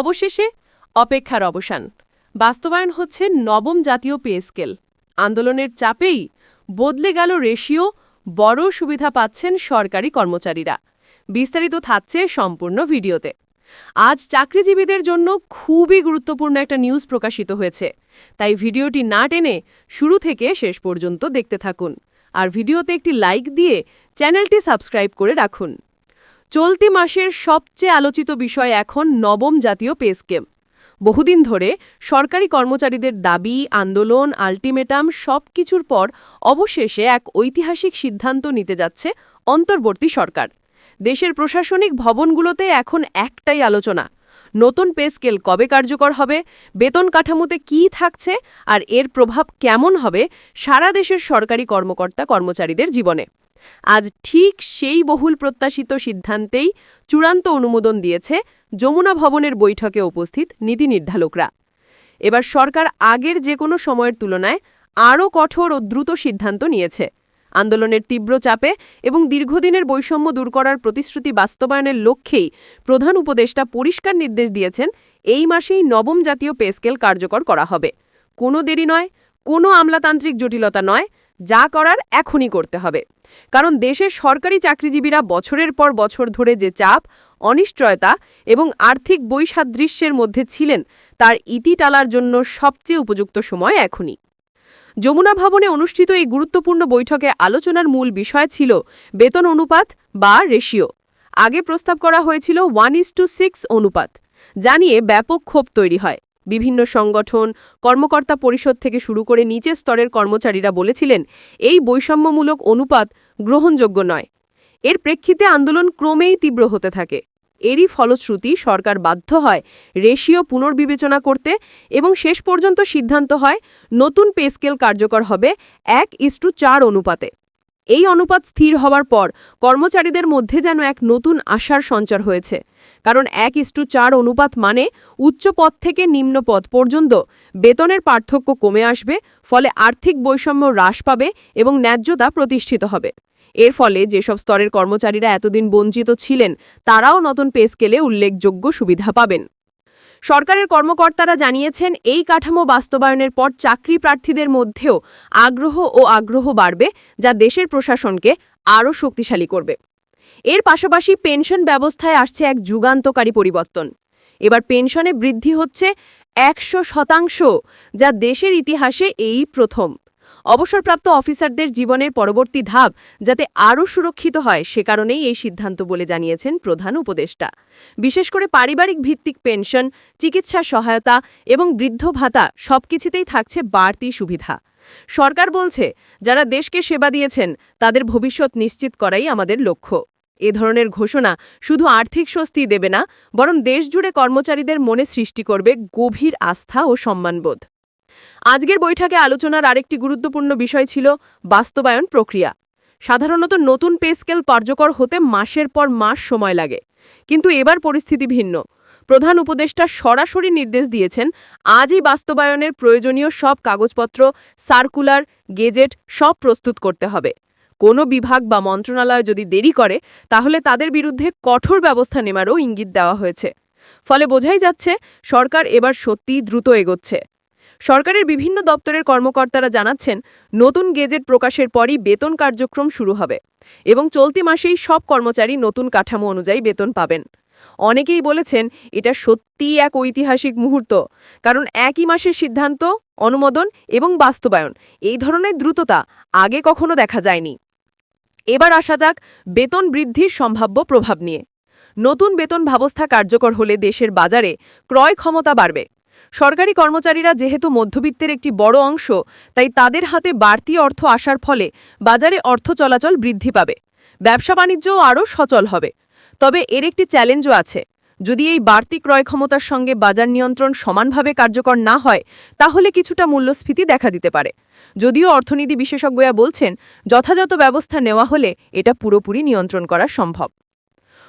অবশেষে অপেক্ষার অবসান। বাস্তবায়ন হচ্ছে নবম জাতীয় পে স্কেল। আন্দোলনের চাপেই বদলে গেল রেশিও, বড় সুবিধা পাচ্ছেন সরকারি কর্মচারীরা। বিস্তারিত থাকছে সম্পূর্ণ ভিডিওতে। আজ চাকরিজীবীদের জন্য খুবই গুরুত্বপূর্ণ একটা নিউজ প্রকাশিত হয়েছে। তাই ভিডিওটি না টেনে শুরু থেকে শেষ পর্যন্ত দেখতে থাকুন। আর ভিডিওতে একটি লাইক দিয়ে চ্যানেলটি সাবস্ক্রাইব করে রাখুন। চলতি মাসের সবচেয়ে আলোচিত বিষয় এখন নবম জাতীয় পে স্কেম। বহুদিন ধরে সরকারি কর্মচারীদের দাবি, আন্দোলন, আলটিমেটাম সবকিছুর পর অবশেষে এক ঐতিহাসিক সিদ্ধান্ত নিতে যাচ্ছে অন্তর্বর্তী সরকার। দেশের প্রশাসনিক ভবনগুলোতে এখন একটাই আলোচনা, নতুন পে স্কেল কবে কার্যকর হবে, বেতন কাঠামোতে কী থাকছে, আর এর প্রভাব কেমন হবে, সারা দেশের সরকারি কর্মকর্তা কর্মচারীদের জীবনে। আজ ঠিক সেই বহুল প্রত্যাশিত সিদ্ধান্তেই চূড়ান্ত অনুমোদন দিয়েছে যমুনা ভবনের বৈঠকে উপস্থিত নীতি নির্ধারকরা এবার সরকার আগের যে কোনো সময়ের তুলনায় আরও কঠোর ও দ্রুত সিদ্ধান্ত নিয়েছে। আন্দোলনের তীব্র চাপে এবং দীর্ঘদিনের বৈষম্য দূর করার প্রতিশ্রুতি বাস্তবায়নের লক্ষ্যেই প্রধান উপদেষ্টা পরিষ্কার নির্দেশ দিয়েছেন, এই মাসেই নবম জাতীয় পে স্কেল কার্যকর করা হবে। কোনো দেরি নয়, কোনো আমলাতান্ত্রিক জটিলতা নয় যা করার এখনই করতে হবে। কারণ দেশের সরকারি চাকরিজীবীরা বছরের পর বছর ধরে যে চাপ, অনিশ্চয়তা এবং আর্থিক বৈসাদৃশ্যের মধ্যে ছিলেন, তার ইতি টালার জন্য সবচেয়ে উপযুক্ত সময় এখনই। যমুনা ভবনে অনুষ্ঠিত এই গুরুত্বপূর্ণ বৈঠকে আলোচনার মূল বিষয় ছিল বেতন অনুপাত বা রেশিও। আগে প্রস্তাব করা হয়েছিল ওয়ান ইস টু সিক্স অনুপাত, যা নিয়ে ব্যাপক ক্ষোভ তৈরি হয়। বিভিন্ন সংগঠন, কর্মকর্তা পরিষদ থেকে শুরু করে নিচের স্তরের কর্মচারীরা বলেছিলেন, এই বৈষম্যমূলক অনুপাত গ্রহণযোগ্য নয়। এর প্রেক্ষিতে আন্দোলন ক্রমেই তীব্র হতে থাকে। এরই ফলশ্রুতি সরকার বাধ্য হয় রেশিও পুনর্বিবেচনা করতে এবং শেষ পর্যন্ত সিদ্ধান্ত হয় নতুন পেস্কেল কার্যকর হবে এক ইস্টু চার অনুপাতে। এই অনুপাত স্থির হওয়ার পর কর্মচারীদের মধ্যে যেন এক নতুন আশার সঞ্চার হয়েছে। কারণ এক ইস্টু চার অনুপাত মানে উচ্চ পদ থেকে নিম্ন পদ পর্যন্ত বেতনের পার্থক্য কমে আসবে, ফলে আর্থিক বৈষম্য হ্রাস পাবে এবং ন্যায্যতা প্রতিষ্ঠিত হবে। এর ফলে যেসব স্তরের কর্মচারীরা এতদিন বঞ্চিত ছিলেন, তারাও নতুন পে স্কেলে উল্লেখযোগ্য সুবিধা পাবেন। সরকারের কর্মকর্তারা জানিয়েছেন, এই কাঠামো বাস্তবায়নের পর চাকরি প্রার্থীদের মধ্যেও আগ্রহ ও আগ্রহ বাড়বে, যা দেশের প্রশাসনকে আরও শক্তিশালী করবে। এর পাশাপাশি পেনশন ব্যবস্থায় আসছে এক যুগান্তকারী পরিবর্তন। এবার পেনশনে বৃদ্ধি হচ্ছে একশো শতাংশ, যা দেশের ইতিহাসে এই প্রথম। অবসরপ্রাপ্ত অফিসারদের জীবনের পরবর্তী ধাপ যাতে আরও সুরক্ষিত হয় সে কারণেই এই সিদ্ধান্ত বলে জানিয়েছেন প্রধান উপদেষ্টা। বিশেষ করে পারিবারিক ভিত্তিক পেনশন, চিকিৎসা সহায়তা এবং বৃদ্ধ ভাতা সবকিছুতেই থাকছে বাড়তি সুবিধা। সরকার বলছে, যারা দেশকে সেবা দিয়েছেন, তাদের ভবিষ্যৎ নিশ্চিত করাই আমাদের লক্ষ্য। এ ধরনের ঘোষণা শুধু আর্থিক স্বস্তি দেবে না, বরং দেশজুড়ে কর্মচারীদের মনে সৃষ্টি করবে গভীর আস্থা ও সম্মানবোধ। আজকের বৈঠকে আলোচনার আরেকটি গুরুত্বপূর্ণ বিষয় ছিল বাস্তবায়ন প্রক্রিয়া। সাধারণত নতুন পে স্কেল কার্যকর হতে মাসের পর মাস সময় লাগে। কিন্তু এবার পরিস্থিতি ভিন্ন। প্রধান উপদেষ্টা সরাসরি নির্দেশ দিয়েছেন, আজই বাস্তবায়নের প্রয়োজনীয় সব কাগজপত্র, সার্কুলার, গেজেট সব প্রস্তুত করতে হবে। কোনো বিভাগ বা মন্ত্রণালয় যদি দেরি করে, তাহলে তাদের বিরুদ্ধে কঠোর ব্যবস্থা নেওয়ারও ইঙ্গিত দেওয়া হয়েছে। ফলে বোঝাই যাচ্ছে, সরকার এবার সত্যিই দ্রুত এগোচ্ছে। সরকারের বিভিন্ন দপ্তরের কর্মকর্তারা জানাচ্ছেন, নতুন গেজেট প্রকাশের পরই বেতন কার্যক্রম শুরু হবে এবং চলতি মাসেই সব কর্মচারী নতুন কাঠামো অনুযায়ী বেতন পাবেন। অনেকেই বলেছেন, এটা সত্যিই এক ঐতিহাসিক মুহূর্ত, কারণ একই মাসের সিদ্ধান্ত, অনুমোদন এবং বাস্তবায়ন, এই ধরনের দ্রুততা আগে কখনো দেখা যায়নি। এবার আসা যাক বেতন বৃদ্ধির সম্ভাব্য প্রভাব নিয়ে। নতুন বেতন ব্যবস্থা কার্যকর হলে দেশের বাজারে ক্রয় ক্ষমতা বাড়বে। সরকারি কর্মচারীরা যেহেতু মধ্যবিত্তের একটি বড় অংশ, তাই তাদের হাতে বাড়তি অর্থ আসার ফলে বাজারে অর্থ চলাচল বৃদ্ধি পাবে। ব্যবসা বাণিজ্যও আরও সচল হবে। তবে এর একটি চ্যালেঞ্জও আছে। যদি এই বাড়তি ক্রয় ক্ষমতার সঙ্গে বাজার নিয়ন্ত্রণ সমানভাবে কার্যকর না হয়, তাহলে কিছুটা মূল্যস্ফীতি দেখা দিতে পারে। যদিও অর্থনীতি বিশেষজ্ঞরা বলছেন, যথাযথ ব্যবস্থা নেওয়া হলে এটা পুরোপুরি নিয়ন্ত্রণ করা সম্ভব।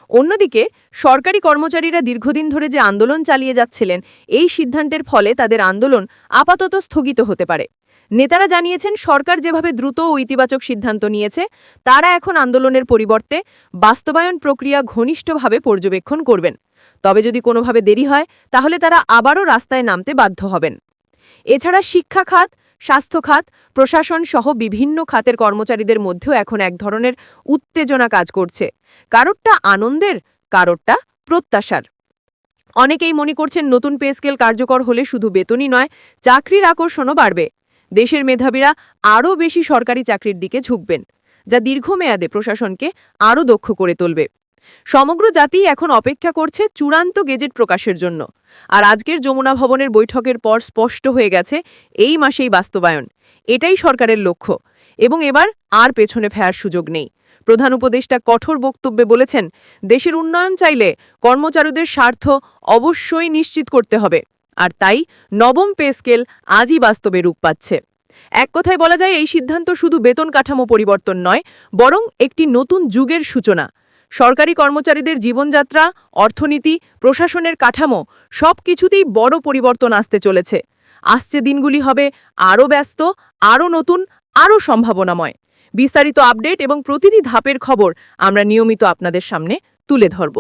অন্যদিকে, সরকারি কর্মচারীরা দীর্ঘদিন ধরে যে আন্দোলন চালিয়ে যাচ্ছিলেন, এই সিদ্ধান্তের ফলে তাদের আন্দোলন আপাতত স্থগিত হতে পারে। নেতারা জানিয়েছেন, সরকার যেভাবে দ্রুত ও ইতিবাচক সিদ্ধান্ত নিয়েছে, তারা এখন আন্দোলনের পরিবর্তে বাস্তবায়ন প্রক্রিয়া ঘনিষ্ঠভাবে পর্যবেক্ষণ করবেন। তবে যদি কোনোভাবে দেরি হয়, তাহলে তারা আবারও রাস্তায় নামতে বাধ্য হবেন। এছাড়া শিক্ষা খাত স্বাস্থ্য খাত, প্রশাসন সহ বিভিন্ন খাতের কর্মচারীদের মধ্যেও এখন এক ধরনের উত্তেজনা কাজ করছে। কারোরটা আনন্দের, কারোরটা প্রত্যাশার। অনেকেই মনে করছেন নতুন পে স্কেল কার্যকর হলে শুধু বেতনই নয়, চাকরির আকর্ষণও বাড়বে। দেশের মেধাবীরা আরও বেশি সরকারি চাকরির দিকে ঝুঁকবেন, যা দীর্ঘমেয়াদে প্রশাসনকে আরও দক্ষ করে তুলবে। সমগ্র জাতি এখন অপেক্ষা করছে চূড়ান্ত গেজেট প্রকাশের জন্য। আর আজকের যমুনা ভবনের বৈঠকের পর স্পষ্ট হয়ে গেছে, এই মাসেই বাস্তবায়ন। এটাই সরকারের লক্ষ্য। এবং এবার আর পেছনে ফেরার সুযোগ নেই। প্রধান উপদেষ্টা কঠোর বক্তব্যে বলেছেন, দেশের উন্নয়ন চাইলে কর্মচারীদের স্বার্থ অবশ্যই নিশ্চিত করতে হবে। আর তাই নবম পে স্কেল আজই বাস্তবে রূপ পাচ্ছে। এক কথায় বলা যায়, এই সিদ্ধান্ত শুধু বেতন কাঠামো পরিবর্তন নয়, বরং একটি নতুন যুগের সূচনা। সরকারি কর্মচারীদের জীবনযাত্রা, অর্থনীতি, প্রশাসনের কাঠামো সব কিছুতেই বড় পরিবর্তন আসতে চলেছে। আসছে দিনগুলি হবে আরও ব্যস্ত, আরও নতুন, আরও সম্ভাবনাময়। বিস্তারিত আপডেট এবং প্রতিটি ধাপের খবর আমরা নিয়মিত আপনাদের সামনে তুলে ধরব।